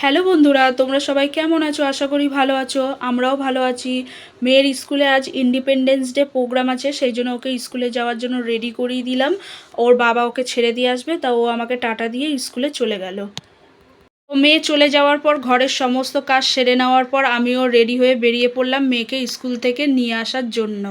Hello বন্ধুরা, তোমরা সবাই কেমন আছো? আশা করি ভালো আছো। আমরাও ভালো আছি। মেয়ের স্কুলে আজ ইন্ডিপেন্ডেন্স ডে প্রোগ্রাম আছে, সেই জন্য ওকে স্কুলে যাওয়ার জন্য রেডি করিয়ে দিলাম। ওর বাবা ওকে ছেড়ে দিয়ে আসবে, তা ও আমাকে টাটা দিয়ে স্কুলে চলে গেল। মেয়ে চলে যাওয়ার পর ঘরের সমস্ত কাজ সেরে নেওয়ার পর আমিও রেডি হয়ে বেরিয়ে পড়লাম মেয়েকে স্কুল থেকে নিয়ে আসার জন্য।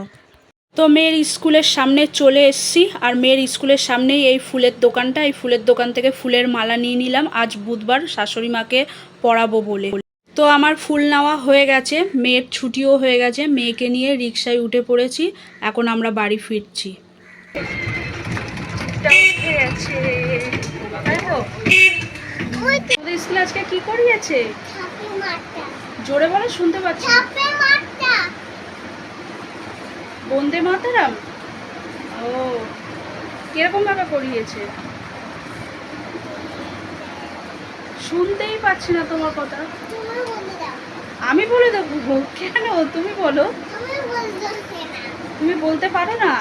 তো মেয়ের স্কুলের সামনে চলে এসেছি আর মেয়ের স্কুলের সামনেই এই ফুলের দোকানটা। এই ফুলের দোকান থেকে ফুলের মালা নিয়ে নিলাম। আজ বুধবার শাশুড়ি মাকে পড়াবো বলে। তো আমার ফুল নেওয়া হয়ে গেছে মেয়ের ছুটিও হয়ে গেছে। মেয়েকে নিয়ে রিক্সায় উঠে পড়েছি এখন আমরা বাড়ি ফিরছি। স্কুলে আজকে কি করিয়েছে? জোরে বলো শুনতে পাচ্ছি। বন্দে মাতারাম? ও কীরকম ভাবে করিয়েছে? শুনতেই পাচ্ছি না তোমার কথা। আমি বলে দেবো। কেন? তুমি বলো। তুমি বলতে পারো না।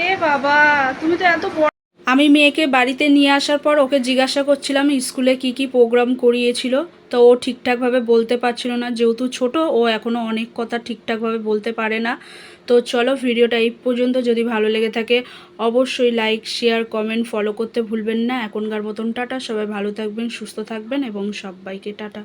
এ বাবা তুমি তো এত বড় আমি মেয়েকে বাড়িতে নিয়ে আসার পর ওকে জিজ্ঞাসা করছিলাম, স্কুলে কি কি প্রোগ্রাম করিয়েছিল? তো ও ঠিকঠাকভাবে বলতে পারছিল না। যেহেতু ছোট, ও এখনও অনেক কথা ঠিকঠাকভাবে বলতে পারে না। তো চলো ভিডিওটা এই পর্যন্ত। যদি ভালো লেগে থাকে, অবশ্যই লাইক শেয়ার কমেন্ট ফলো করতে ভুলবেন না। এখনকার মতন টাটা। সবাই ভালো থাকবেন, সুস্থ থাকবেন এবং সবাইকে টাটা।